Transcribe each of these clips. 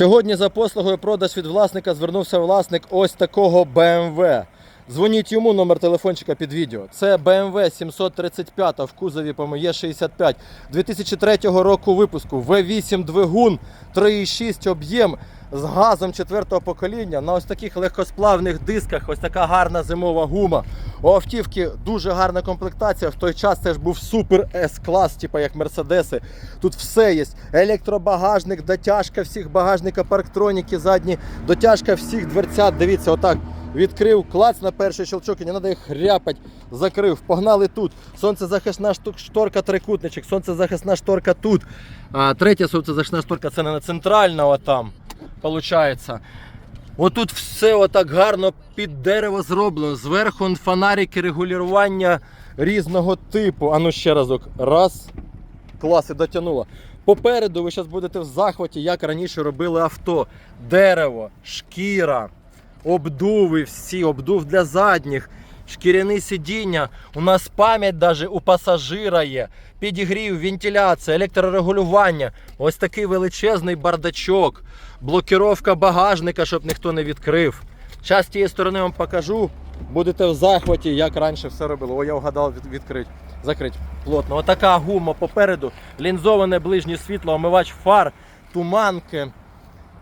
Сьогодні за послугою продаж від власника звернувся власник ось такого BMW. Дзвоніть йому номер телефончика під відео. Це BMW 735 в кузові по 65 2003 року випуску. V8 двигун, 3,6 об'єм з газом четвертого покоління на ось таких легкосплавних дисках. Ось така гарна зимова гума. У автівки дуже гарна комплектація. В той час це ж був супер С-клас, типу як Мерседеси. Тут все є. Електробагажник, дотяжка всіх багажника, парктроніки задні, дотяжка всіх дверцят. Дивіться, отак. Відкрив клац на перший щелчок і не треба їх хряпать. Закрив. Погнали тут. Сонцезахисна шторка трикутничок, сонцезахисна шторка тут. А третя сонцезахисна шторка це не на центральна, а там. Получається. Отут все отак гарно під дерево зроблено. Зверху фонарики регулювання різного типу. Ану ще разок. Раз. Клас і дотягнуло. Попереду ви зараз будете в захваті, як раніше робили авто. Дерево, шкіра, обдуви всі, обдув для задніх, шкіряні сидіння. У нас пам'ять даже у пасажира є. Підігрів, вентиляція, електрорегулювання. Ось такий величезний бардачок, блокіровка багажника, щоб ніхто не відкрив. Зараз з тієї сторони вам покажу. Будете в захваті, як раніше все робило. О, я вгадав від, відкрить. Закрить плотно. Отака гума попереду, лінзоване ближнє світло, омивач фар, туманки.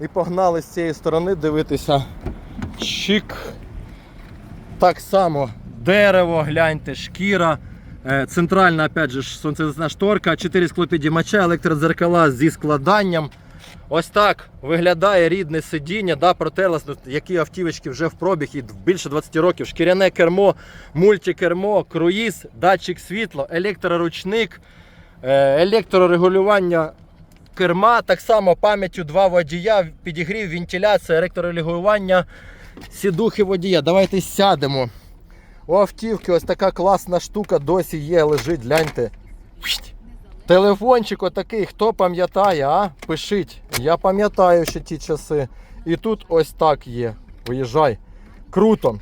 І погнали з цієї сторони дивитися. Чик. Так само дерево, гляньте, шкіра. Е, Центральна, опять же, ж, сонцезасна шторка, 4 склопідіймача, електродзеркала зі складанням. Ось так виглядає рідне сидіння, да, протерлось, ну, які автівочки вже в пробіг і більше 20 років. Шкіряне кермо, мультикермо, круїз, датчик світла, електроручник, е, електрорегулювання керма, так само пам'яттю два водія, підігрів, вентиляція, електрорегулювання сідухи водія. Давайте сядемо. У автівки ось така класна штука досі є, лежить, гляньте. Телефончик отакий, хто пам'ятає, а? Пишіть. Я пам'ятаю ще ті часи. І тут ось так є. Виїжджай. Круто.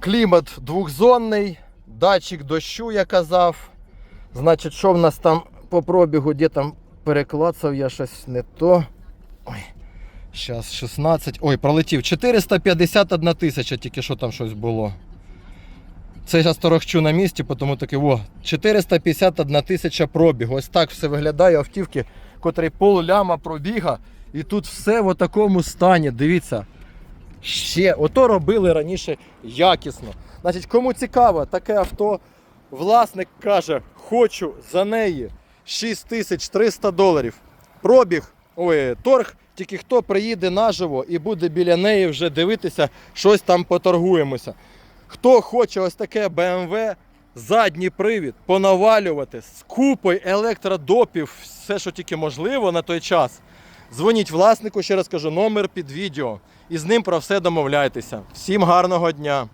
Клімат двохзонний, датчик дощу, я казав. Значить, що в нас там по пробігу, де там переклацав я щось не то. Ой. Зараз 16. Ой, пролетів. 451 тисяча, тільки що там щось було. Це я торохчу на місці, тому таки, о, 451 тисяча пробігу. Ось так все виглядає автівки, котрий пол ляма пробіга. І тут все в такому стані. Дивіться. Ще, ото робили раніше якісно. Значить, кому цікаво, таке авто, власник каже, хочу за неї 6300 доларів. Пробіг, ой, торг, тільки хто приїде наживо і буде біля неї вже дивитися, щось там поторгуємося. Хто хоче ось таке BMW, задній привід, понавалювати з купою електродопів, все, що тільки можливо на той час. Дзвоніть власнику, ще раз кажу, номер під відео. І з ним про все домовляйтеся. Всім гарного дня!